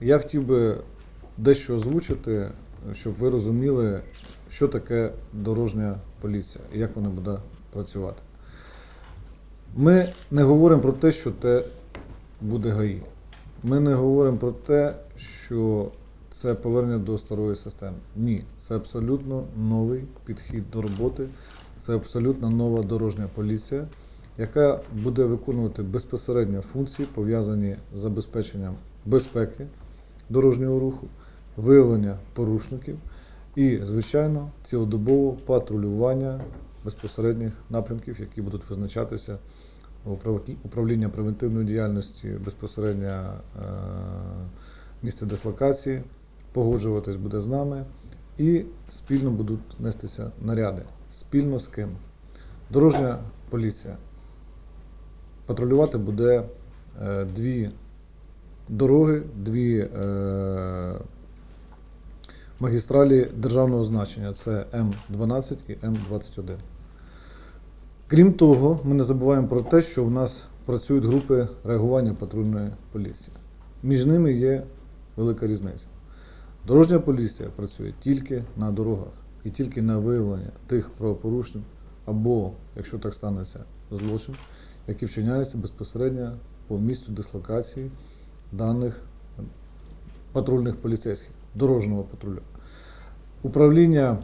Я хотів би дещо озвучити, щоб ви розуміли, що таке дорожня поліція і як вона буде працювати. Ми не говоримо про те, що це буде ГАІ. Ми не говоримо про те, що це повернення до старої системи. Ні, це абсолютно новий підхід до роботи, це абсолютно нова дорожня поліція, яка буде виконувати безпосередньо функції, пов'язані з забезпеченням безпеки дорожнього руху, виявлення порушників і, звичайно, цілодобово патрулювання безпосередніх напрямків, які будуть визначатися управління- превентивної діяльності, безпосередньо е, місце дислокації, погоджуватись буде з нами і спільно будуть нестися наряди. Спільно з ким? Дорожня поліція. Патрулювати буде е, дві дороги, дві е, магістралі державного значення це М12 і М21. Крім того, ми не забуваємо про те, що в нас працюють групи реагування патрульної поліції. Між ними є велика різниця. Дорожня поліція працює тільки на дорогах і тільки на виявлення тих правопорушень або, якщо так станеться, злочин, які вчиняються безпосередньо по місцю дислокації даних патрульних поліцейських, дорожнього патруля. Управління,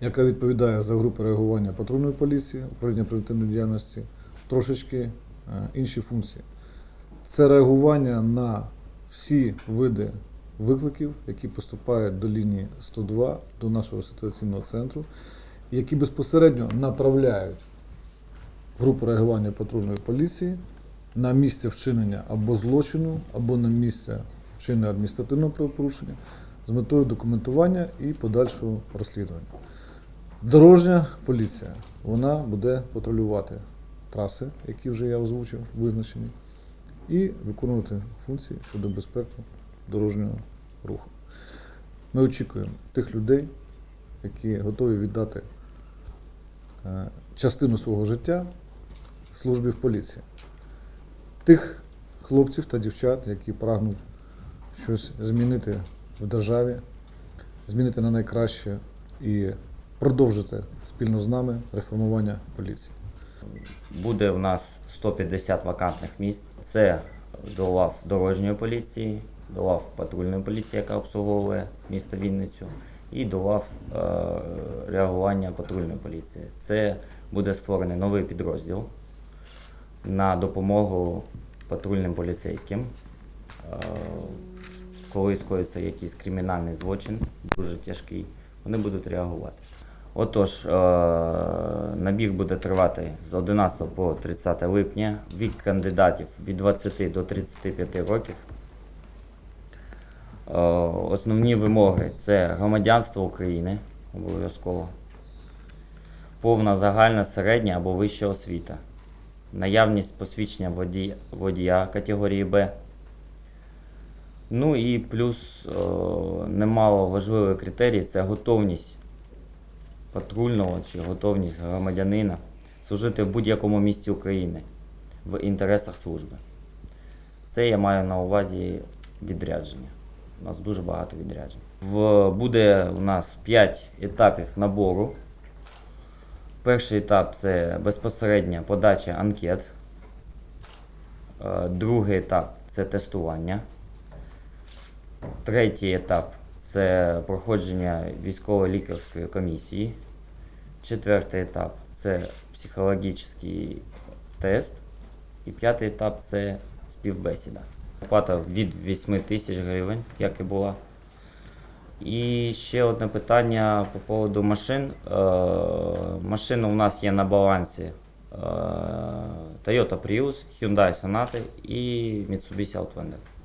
яке відповідає за групи реагування патрульної поліції, управління превентивної діяльності, трошечки е, інші функції. Це реагування на всі види викликів, які поступають до лінії 102, до нашого ситуаційного центру, які безпосередньо направляють групу реагування патрульної поліції на місце вчинення або злочину, або на місце вчинення адміністративного правопорушення з метою документування і подальшого розслідування. Дорожня поліція вона буде патрулювати траси, які вже я озвучив, визначені, і виконувати функції щодо безпеки дорожнього руху. Ми очікуємо тих людей, які готові віддати е, частину свого життя службі в поліції. Тих хлопців та дівчат, які прагнуть щось змінити в державі, змінити на найкраще і продовжити спільно з нами реформування поліції. Буде в нас 150 вакантних місць. Це до лав дорожньої поліції, до лав патрульної поліції, яка обслуговує місто Вінницю, і до лав е, реагування патрульної поліції. Це буде створений новий підрозділ на допомогу патрульним поліцейським. Е, коли скоїться якийсь кримінальний злочин, дуже тяжкий, вони будуть реагувати. Отож, е, набір буде тривати з 11 по 30 липня. Вік кандидатів від 20 до 35 років. Е, Основні вимоги це громадянство України обов'язково, повна загальна середня або вища освіта, наявність посвідчення водія, водія категорії Б. Ну і плюс е, немало важливий критерій це готовність патрульного чи готовність громадянина служити в будь-якому місті України в інтересах служби. Це я маю на увазі відрядження. У нас дуже багато відряджень. В, буде у нас 5 етапів набору. Перший етап це безпосередня подача анкет. Е, Другий етап це тестування. Третій етап це проходження військово-лікарської комісії. Четвертий етап це психологічний тест. І п'ятий етап це співбесіда. Оплата від 8 тисяч гривень, як і була. І ще одне питання по поводу машин. Е, машина у нас є на балансі е, Toyota Prius, Hyundai Sonata і Mitsubishi Outlander.